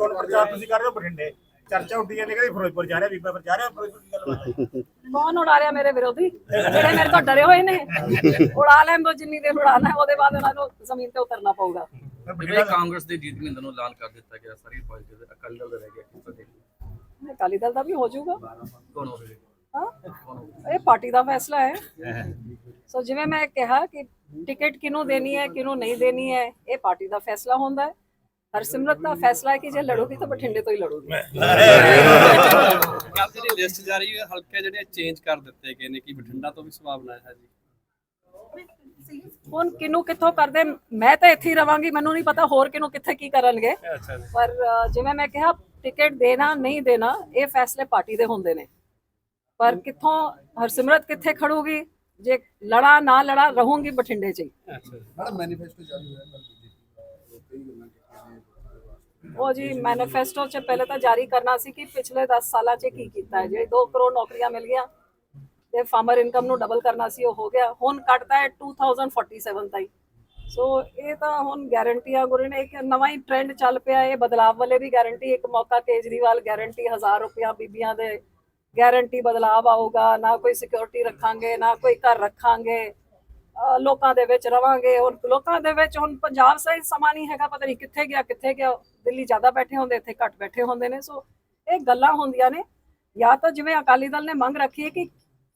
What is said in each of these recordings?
ਚੋਣ ਪ੍ਰਚਾਰ ਤੁਸੀਂ ਕਰ ਰਹੇ ਹੋ ਬਠਿੰਡੇ। ਚਰਚਾ ਉੱਡੀ ਜਾਂਦੀ ਕਿ ਫਿਰੋਜ਼ਪੁਰ ਜਾ ਰਿਹਾ ਬੀਬਾ ਫਿਰ ਜਾ ਰਿਹਾ ਫਿਰੋਜ਼ਪੁਰ ਦੀ ਗੱਲ ਬਾਤ ਹੈ ਕੌਣ ਉਡਾ ਰਿਹਾ ਮੇਰੇ ਵਿਰੋਧੀ? ਜਿਹੜੇ ਮੇਰੇ ਤੋਂ ਡਰੇ ਹੋਏ ਨੇ। ਉਡਾ ਲੈਣ ਦੋ ਜਿੰਨੀ ਦੇਰ ਉਡਾਣਾ ਹੈ ਉਹਦੇ ਬਾਅਦ ਉਹਨਾਂ ਨੂੰ ਜ਼ਮੀਨ ਤੇ ਉਤਰਨਾ ਪਊਗਾ। ਜਿਵੇਂ ਕਾਂਗਰਸ ਦੇ ਜੀਤ ਮਹਿੰਦਰ ਨੂੰ ਐਲਾਨ ਕਰ ਦਿੱਤਾ ਗਿਆ ਸਾਰੀ ਪਾਰਟੀ ਦੇ ਅਕਾਲੀ ਦਲ ਦਾ ਰਹਿ ਗਿਆ ਕਿਸ ਤਰ੍ਹਾਂ ਅਕਾਲੀ ਦਲ ਦਾ ਵੀ ਹੋ ਜਾਊਗਾ। ਕੌਣ ਹੋਵੇ ਹਾਂ? ਇਹ ਪਾਰਟੀ ਦਾ ਫੈਸਲਾ ਹੈ। ਸੋ ਜਿਵੇਂ ਮੈਂ ਕਿਹਾ ਕਿ ਟਿਕਟ ਕਿਹਨੂੰ ਦੇਣੀ ਹੈ ਕਿਹਨੂੰ ਨਹੀਂ ਦੇਣੀ ਹੈ ਇਹ ਪਾਰਟੀ ਦਾ ਫੈਸਲਾ ਹੁੰਦਾ ਹੈ। ਹਰਸਿਮਰਤ ਦਾ ਫੈਸਲਾ ਹੈ ਕਿ ਜੇ ਲੜੋਗੀ ਤਾਂ ਬਠਿੰਡੇ ਤੋਂ ਹੀ ਲੜੋਗੀ। ਕੱਲ ਜਿਹੜੀ ਲਿਸਟ ਜਾਰੀ ਹੋਈ ਹੈ ਹਲਕੇ ਜਿਹੜੇ ਚੇਂਜ ਕਰ ਦਿੱਤੇ ਗਏ ਨੇ ਕਿ ਬਠਿੰਡਾ ਤੋਂ ਵੀ ਸੰਭਾਵਨਾ ਹੈ ਜੀ? ਹੁਣ ਕਿਹਨੂੰ ਕਿੱਥੋਂ ਕਰਦੇ? ਮੈਂ ਤਾਂ ਇੱਥੇ ਹੀ ਰਵਾਂਗੀ ਮੈਨੂੰ ਨਹੀਂ ਪਤਾ ਹੋਰ ਕਿਹਨੂੰ ਕਿੱਥੇ ਕੀ ਕਰਨਗੇ। ਜੀ। ਪਰ ਜਿਵੇਂ ਮੈਂ ਕਿਹਾ ਟਿਕਟ ਦੇਣਾ ਨਹੀਂ ਦੇਣਾ ਇਹ ਫੈਸਲੇ ਪਾਰਟੀ ਦੇ ਹੁੰਦੇ ਨੇ। ਪਰ ਕਿੱਥੋਂ ਹਰਸਿਮਰਤ ਕਿੱਥੇ ਖੜੂਗੀ? ਜੇ ਲੜਾ ਨਾ ਲੜਾ ਰਹੂੰਗੀ ਬਠਿੰਡੇ 'ਚ ਹੀ। ਅੱਛਾ ਜੀ। ਮੈਡਮ ਮੈਨੀਫੈਸਟੋ ਜਾਰੀ ਹੋਇਆ ਕੱਲ ਬੀਜੇਪੀ ਦਾ ਕਈ ਗੱਲਾਂ ਕੀਤੀਆਂ ਨੇ ਉਹ ਜੀ ਮੈਨੀਫੈਸਟੋ 'ਚ ਪਹਿਲੇ ਤਾਂ ਜਾਰੀ ਕਰਨਾ ਸੀ ਕਿ ਪਿਛਲੇ 10 ਸਾਲਾਂ 'ਚ ਕੀ ਕੀਤਾ ਹੈ? ਜਿਹੜੇ 2 ਕਰੋੜ ਨੌਕਰੀਆਂ ਮਿਲ ਗਈਆਂ ਤੇ ਫਾਰਮਰ ਇਨਕਮ ਨੂੰ ਡਬਲ ਕਰਨਾ ਸੀ, ਉਹ ਹੋ ਗਿਆ। ਹੁਣ ਕੱਟਦਾ ਹੈ 2047 ਤਾਈ। ਸੋ ਇਹ ਤਾਂ ਹੁਣ ਗਾਰੰਟੀਆਂ ਗੁਰੂ ਨੇ। ਇੱਕ ਨਵਾਂ ਹੀ ਟ੍ਰੈਂਡ ਚੱਲ ਪਿਆ। ਇਹ ਬਦਲਾਵ ਵਾਲੇ ਵੀ ਗਾਰੰਟੀ ਇੱਕ ਮੌਕਾ ਕੇਜਰੀਵਾਲ ਗਾਰੰਟੀ 1000 ਰੁਪਇਆ ਬੀਬੀਆਂ ਦੇ ਗਾਰੰਟੀ ਬਦਲਾਵ ਆਊਗਾ। ਨਾ ਕੋਈ ਸਿਕਿਉਰਿਟੀ ਰੱਖਾਂਗੇ, ਨਾ ਕੋਈ ਘਰ ਰੱਖਾਂਗੇ। ਲੋਕਾਂ ਦੇ ਵਿੱਚ ਰਵਾਂਗੇ। ਹੁਣ ਲੋਕਾਂ ਦੇ ਵਿੱਚ ਹੁਣ ਪੰਜਾਬ ਸਹੀ ਸਮਾਂ ਨਹੀਂ ਹੈਗਾ, ਪਤਾ ਨਹੀਂ ਕਿੱਥੇ ਗਿਆ ਕਿੱਥੇ ਗਿਆ। ਦਿੱਲੀ ਜ਼ਿਆਦਾ ਬੈਠੇ ਹੁੰਦੇ, ਇੱਥੇ ਘੱਟ ਬੈਠੇ ਹੁੰਦੇ ਨੇ। ਸੋ ਇਹ ਗੱਲਾਂ ਹੁੰਦੀਆਂ ਨੇ। ਜਾਂ ਤਾਂ ਜਿਵੇਂ ਅਕਾਲੀ ਦਲ ਨੇ ਮੰਗ ਰੱਖੀ ਹੈ ਕਿ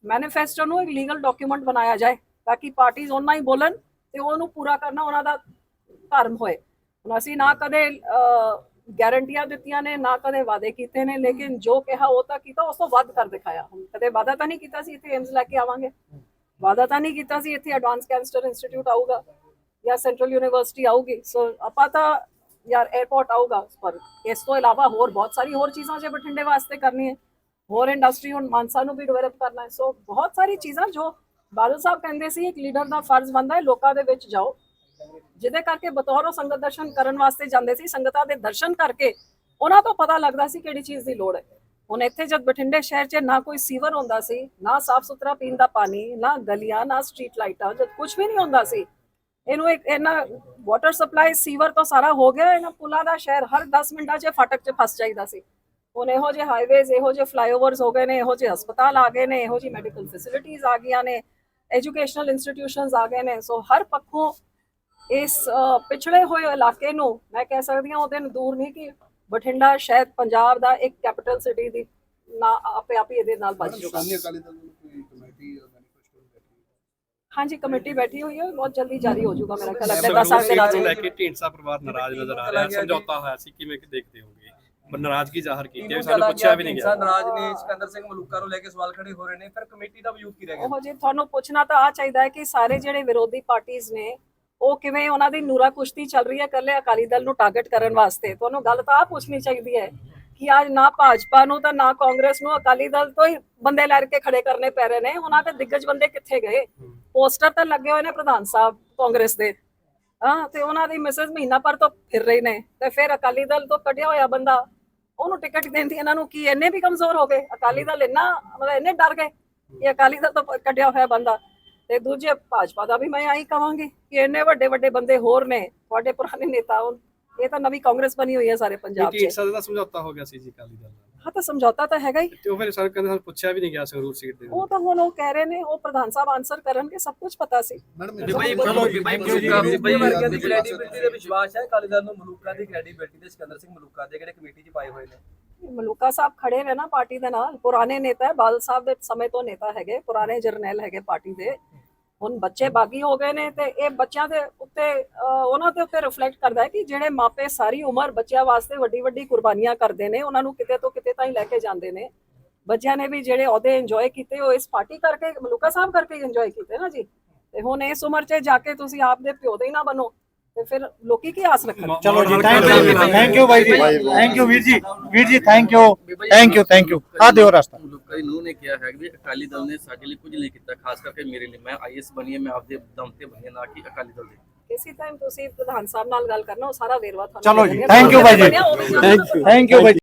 ਮੈਨੀਫੈਸਟੋ ਨੂੰ ਇੱਕ ਲੀਗਲ ਡਾਕੂਮੈਂਟ ਬਣਾਇਆ ਜਾਏ, ਤਾਂ ਕਿ ਪਾਰਟੀਆਂ ਉਹਨਾਂ ਹੀ ਬੋਲਣ ਤੇ ਉਹਨੂੰ ਪੂਰਾ ਕਰਨਾ ਉਹਨਾਂ ਦਾ ਧਰਮ ਹੋਏ। ਹੁਣ ਅਸੀਂ ਨਾ ਕਦੇ ਗਾਰੰਟੀਆਂ ਦਿੱਤੀਆਂ ਨੇ, ਨਾ ਕਦੇ ਵਾਅਦੇ ਕੀਤੇ ਨੇ, ਲੇਕਿਨ ਜੋ ਕਿਹਾ ਉਹ ਤਾਂ ਕੀਤਾ, ਉਸ ਤੋਂ ਵੱਧ ਕਰ ਦਿਖਾਇਆ। ਹੁਣ ਕਦੇ ਵਾਅਦਾ ਤਾਂ ਨਹੀਂ ਕੀਤਾ ਸੀ ਇੱਥੇ ਏਮਸ ਲੈ ਕੇ ਆਵਾਂਗੇ। ਵਾਅਦਾ ਤਾਂ ਨਹੀਂ ਕੀਤਾ ਸੀ ਇੱਥੇ ਐਡਵਾਂਸ ਕੈਂਸਰ ਇੰਸਟੀਚਿਊਟ ਆਊਗਾ ਜਾਂ ਸੈਂਟਰਲ ਯੂਨੀਵਰਸਿਟੀ ਆਊਗੀ। ਸੋ ਆਪਾਂ ਤਾਂ ਯਾਰ 에어ਪੋਰਟ ਆਊਗਾ ਪਰ। ਇਸ ਤੋਂ ਇਲਾਵਾ ਹੋਰ ਬਹੁਤ ਸਾਰੀ ਹੋਰ ਚੀਜ਼ਾਂ ਜੇ ਬਠਿੰਡੇ ਵਾਸਤੇ ਕਰਨੀ ਹੈ, ਹੋਰ ਇੰਡਸਟਰੀ ਹੁਣ ਮਾਨਸਾ ਨੂੰ ਵੀ ਡਿਵੈਲਪ ਕਰਨਾ ਹੈ। ਸੋ ਬਹੁਤ ਸਾਰੀ ਚੀਜ਼ਾਂ ਜੋ ਬਾਦਲ ਸਾਹਿਬ ਕਹਿੰਦੇ ਸੀ, ਇੱਕ ਲੀਡਰ ਦਾ ਫਰਜ਼ ਬਣਦਾ ਹੈ, ਲੋਕਾਂ ਦੇ ਵਿੱਚ ਜਾਓ। ਜਿਹਦੇ ਕਰਕੇ ਬਤੌਰ ਸੰਗਤ ਦਰਸ਼ਨ ਕਰਨ ਵਾਸਤੇ ਜਾਂਦੇ ਸੀ, ਸੰਗਤਾਂ ਦੇ ਦਰਸ਼ਨ ਕਰਕੇ ਉਹਨਾਂ ਤੋਂ ਪਤਾ ਲੱਗਦਾ ਸੀ ਕਿਹੜੀ ਚੀਜ਼ ਦੀ ਲੋੜ ਹੈ। ਹੁਣ ਇੱਥੇ ਜਦ ਬਠਿੰਡੇ ਸ਼ਹਿਰ 'ਚ ਨਾ ਕੋਈ ਸੀਵਰ ਹੁੰਦਾ ਸੀ, ਨਾ ਸਾਫ਼ ਸੁਥਰਾ ਪੀਣ ਦਾ ਪਾਣੀ, ਨਾ ਗਲੀਆਂ, ਨਾ ਸਟਰੀਟ ਲਾਈਟਾਂ ਜਦ ਕੁਝ ਵੀ ਨਹੀਂ ਹੁੰਦਾ ਸੀ ਇਹਨੂੰ ਇੱਕ ਇਹਨਾਂ ਵਾਟਰ ਸਪਲਾਈ ਸੀਵਰ ਤੋਂ ਸਾਰਾ ਹੋ ਗਿਆ, ਇਹਨਾਂ ਪੁਲਾਂ ਦਾ ਸ਼ਹਿਰ ਹਰ 10 ਮਿੰਟਾਂ 'ਚ ਫਾਟਕ 'ਚ ਫਸ ਜਾਈਦਾ ਸੀ। ਹੁਣ ਇਹੋ ਜਿਹੇ ਹਾਈਵੇਜ਼ ਇਹੋ ਜਿਹੇ ਫਲਾਈਓਵਰਸ ਹੋ ਗਏ ਨੇ, ਇਹੋ ਜਿਹੇ ਹਸਪਤਾਲ ਆ ਗਏ ਨੇ, ਇਹੋ ਜਿਹੀ ਮੈਡੀਕਲ ਫੈਸਿਲਿਟੀਆਂ ਆ ਗਈਆਂ ਨੇ ਐਜੂਕੇਸ਼ਨਲ ਇੰਸਟੀਟਿਊਸ਼ਨਸ ਆ ਗਏ ਨੇ। ਸੋ ਹਰ ਪੱਖੋਂ ਇਸ ਪਿਛੜੇ ਹੋਏ ਇਲਾਕੇ ਨੂੰ ਮੈਂ ਕਹਿ ਸਕਦੀ ਹਾਂ ਉਹਦੇ ਨੂੰ ਦੂਰ ਨਹੀਂ ਕਿ ਬਠਿੰਡਾ ਸ਼ਾਇਦ ਪੰਜਾਬ ਦਾ ਇੱਕ ਕੈਪੀਟਲ ਸਿਟੀ ਦੀ ਨਾ ਆਪੇ ਆਪ ਹੀ ਇਹਦੇ ਨਾਲ ਬਚ ਮੈਡਮ ਜਾਊਗਾ ਸ਼੍ਰੋਮਣੀ ਅਕਾਲੀ ਦਲ ਨੂੰ ਕੋਈ ਕਮੇਟੀ ਮੈਨੀਫੈਸਟੋ ਬੈਠੀ ਹਾਂਜੀ ਕਮੇਟੀ ਬੈਠੀ ਹੋਈ ਹੈ ਬਹੁਤ ਜਲਦੀ ਜਾਰੀ ਹੋ ਜਾਊਗਾ ਮੇਰਾ ਖਿਆਲ ਹੈ ਸੰਗਰੂਰ 10 ਸਾਲ ਦੇ ਰਾਜ ਨੂੰ। ਲੈ ਕੇ ਢੀਂਡਸਾ ਪਰਿਵਾਰ ਨਾਰਾਜ਼ ਨਜ਼ਰ ਆ ਰਿਹਾ ਸਮਝੌਤਾ ਹੋਇਆ ਸੀ ਕਿਵੇਂ ਕਿ ਦੇਖਦੇ ਹੋਗੇ ਪਰ ਨਾਰਾਜ਼ਗੀ ਜ਼ਾਹਰ ਕੀਤੀ ਹੈ ਸਾਨੂੰ ਪੁੱਛਿਆ ਵੀ ਨਹੀਂ ਗਿਆ। ਨਾਰਾਜ਼ ਨੇ ਸਿਕੰਦਰ ਸਿੰਘ ਮਲੂਕਾ ਨੂੰ ਲੈ ਕੇ ਸਵਾਲ ਖੜੇ ਹੋ ਰਹੇ ਨੇ ਫਿਰ ਕਮੇਟੀ ਦਾ ਵਜੂਦ ਕੀ ਰਹਿ ਗਿਆ? ਉਹ ਜੇ ਤੁਹਾਨੂੰ ਪੁੱਛਣਾ ਤਾਂ ਆ ਚਾਹੀਦਾ ਹੈ ਕਿ ਸਾਰੇ ਜਿਹੜੇ ਵਿਰੋਧੀ ਪਾਰਟੀਆਂ ਨੇ ਉਹ ਕਿਵੇਂ ਉਹਨਾਂ ਦੀ ਨੂਰਾ ਕੁਸ਼ਤੀ ਚੱਲ ਰਹੀ ਹੈ ਕੱਲੇ ਅਕਾਲੀ ਦਲ ਨੂੰ ਟਾਰਗੇਟ ਕਰਨ ਵਾਸਤੇ? ਤੁਹਾਨੂੰ ਗੱਲ ਤਾਂ ਆ ਪੁੱਛਣੀ ਚਾਹੀਦੀ ਹੈ। ਕਿ ਅੱਜ ਨਾ ਭਾਜਪਾ ਨੂੰ ਤਾਂ ਨਾ ਕਾਂਗਰਸ ਨੂੰ ਅਕਾਲੀ ਦਲ ਤੋਂ ਹੀ ਬੰਦੇ ਲੈ ਕੇ ਖੜੇ ਕਰਨੇ ਪੈ ਰਹੇ ਨੇ। ਉਹਨਾਂ ਦੇ ਦਿੱਗਜ ਬੰਦੇ ਕਿੱਥੇ ਗਏ? ਪੋਸਟਰ ਤਾਂ ਲੱਗੇ ਹੋਏ ਨੇ ਪ੍ਰਧਾਨ ਸਾਹਿਬ ਕਾਂਗਰਸ ਦੇ। ਹਾਂ ਤੇ ਉਹਨਾਂ ਦੀ ਮਿਸਸ ਮਹੀਨਾ ਪਰ ਤੋਂ ਫਿਰ ਰਹੇ ਨੇ ਤੇ ਫਿਰ ਅਕਾਲੀ ਦਲ ਤੋਂ ਕੱਢਿਆ ਹੋਇਆ ਬੰਦਾ ਉਹਨੂੰ ਟਿਕਟ ਦੇਣ ਦੀ ਇਹਨਾਂ ਨੂੰ ਕੀ ਇੰਨੇ ਵੀ ਕਮਜ਼ੋਰ ਹੋ ਗਏ? ਅਕਾਲੀ ਦਲ ਇੰਨਾ ਮਤਲਬ ਇੰਨੇ ਡਰ ਗਏ ਕਿ ਅਕਾਲੀ ਦਲ ਤੋਂ ਕੱਢਿਆ ਹੋਇਆ ਬੰਦਾ। ਤੇ ਦੂਜੇ ਭਾਜਪਾ ਦਾ ਵੀ ਮੈਂ ਆਹੀ ਕਵਾਂਗੀ ਕਿ ਇੰਨੇ ਵੱਡੇ ਵੱਡੇ ਬੰਦੇ ਹੋਰ ਨੇ ਤੁਹਾਡੇ ਪੁਰਾਣੇ ਨੇਤਾ ਹੁਣ ਇਹ ਤਾਂ ਨਵੀਂ ਕਾਂਗਰਸ ਬਣੀ ਹੋਈ ਹੈ ਸਾਰੇ ਪੰਜਾਬ 'ਚ। ਢੀਂਡਸਾ ਦਾ ਸਮਝੌਤਾ ਹੋ ਗਿਆ ਸੀ ਜੀ ਅਕਾਲੀ ਦਲ ਨਾਲ। ਹਾਂ ਤਾਂ ਸਮਝੌਤਾ ਤਾਂ ਹੈਗਾ ਹੀ। ਤੇ ਉਹ ਫਿਰ ਸਰ ਕਹਿੰਦੇ ਸਾਨੂੰ ਪੁੱਛਿਆ ਵੀ ਨਹੀਂ ਗਿਆ ਸੰਗਰੂਰ ਸੀਟ ਦੇ ਉਹ ਤਾਂ ਹੁਣ ਉਹ ਕਹਿ ਰਹੇ ਨੇ ਉਹ ਪ੍ਰਧਾਨ ਸਾਹਿਬ ਆਨਸਰ ਕਰਨਗੇ ਸਭ ਕੁਝ ਪਤਾ ਸੀ। ਮੈਡਮ ਬਈ ਬਈ ਮਲੂਕਾ ਬਈ ਬਈ ਵਰਗਿਆਂ ਦੀ ਕ੍ਰੈਡੀਬਿਲਟੀ ਦੇ ਵਿਸ਼ਵਾਸ ਹੈ ਅਕਾਲੀ ਦਲ ਨੂੰ ਮਲੂਕਾ ਦੀ ਕ੍ਰੈਡੀਬਿਲਟੀ ਤੇ ਸਿਕੰਦਰ ਸਿੰਘ ਮਲੂਕਾ ਦੇ ਜਿਹੜੇ ਕਮੇਟੀ 'ਚ ਪਾਏ ਹੋਏ ਨੇ? ਮਲੂਕਾ ਸਾਹਿਬ ਖੜੇ ਨੇ ਨਾ ਪਾਰਟੀ ਦੇ ਨਾਲ ਪੁਰਾਣੇ ਨੇਤਾ ਹੈ ਬਾਦਲ ਸਾਹਿਬ ਦੇ ਸਮੇਂ ਤੋਂ ਨੇਤਾ ਹੈਗੇ ਪੁਰਾਣੇ ਜਰਨੈਲ ਹੈਗੇ ਪਾਰਟੀ ਦੇ। ਹੁਣ ਬੱਚੇ ਬਾਗੀ ਹੋ ਗਏ ਨੇ ਤੇ ਇਹ ਬੱਚਿਆਂ ਦੇ ਉੱਤੇ ਉਹਨਾਂ ਦੇ ਉੱਤੇ ਰਿਫਲੈਕਟ ਕਰਦਾ ਹੈ ਕਿ ਜਿਹੜੇ ਮਾਪੇ ਸਾਰੀ ਉਮਰ ਬੱਚਿਆਂ ਵਾਸਤੇ ਵੱਡੀ ਵੱਡੀ ਕੁਰਬਾਨੀਆਂ ਕਰਦੇ ਨੇ ਉਹਨਾਂ ਨੂੰ ਕਿਤੇ ਤੋਂ ਕਿਤੇ ਤਾਈਂ ਲੈ ਕੇ ਜਾਂਦੇ ਨੇ। ਬੱਚਿਆਂ ਨੇ ਵੀ ਜਿਹੜੇ ਅਹੁਦੇ ਇੰਜੋਏ ਕੀਤੇ ਉਹ ਇਸ ਪਾਰਟੀ ਕਰਕੇ ਮਲੂਕਾ ਸਾਹਿਬ ਕਰਕੇ ਇੰਜੋਏ ਕੀਤੇ ਨਾ ਜੀ। ਤੇ ਹੁਣ ਇਸ ਉਮਰ 'ਚ ਜਾ ਕੇ ਤੁਸੀਂ ਆਪ ਦੇ ਪਿਓ ਦੇ ਹੀ ਨਾ ਬਣੋ ਤੇ ਫਿਰ ਲੋਕੀ ਕੀ ਆਸ ਰੱਖਣ? ਚਲੋ ਜੀ ਥੈਂਕ ਯੂ ਥੈਂਕ ਯੂ ਬਾਈ ਜੀ। ਥੈਂਕ ਯੂ ਵੀਰ ਜੀ। ਵੀਰ ਜੀ thank you thank you thank you ਆ ਦਿਓ ਰਸਤਾ। ਦੀ ਨੂੰਹ ਨੇ ਕਿਹਾ ਹੈ ਕਿ ਅਕਾਲੀ ਦਲ ਨੇ ਸਾਡੇ ਲਈ ਕੁਝ ਨਹੀਂ ਕੀਤਾ ਖਾਸ ਕਰਕੇ ਮੇਰੇ ਲਈ। ਮੈਂ ਆਈਐਸ ਬਣੀ ਹੈ ਮੈਂ ਆਪਦੇ ਦਮ ਤੇ ਬਣੀ ਨਾ ਕਿ ਅਕਾਲੀ ਦਲ ਦੇ। ਕਿਸੇ ਟਾਈਮ ਤੁਸੀਂ ਪ੍ਰਧਾਨ ਸਾਹਿਬ ਨਾਲ ਗੱਲ ਕਰਨਾ ਉਹ ਸਾਰਾ ਵੇਰਵਾ ਤੁਹਾਨੂੰ ਚਲੋ ਜੀ। ਥੈਂਕ ਯੂ ਬਾਈ ਜੀ। ਵੀ ਥੈਂਕ ਯੂ ਜੀ।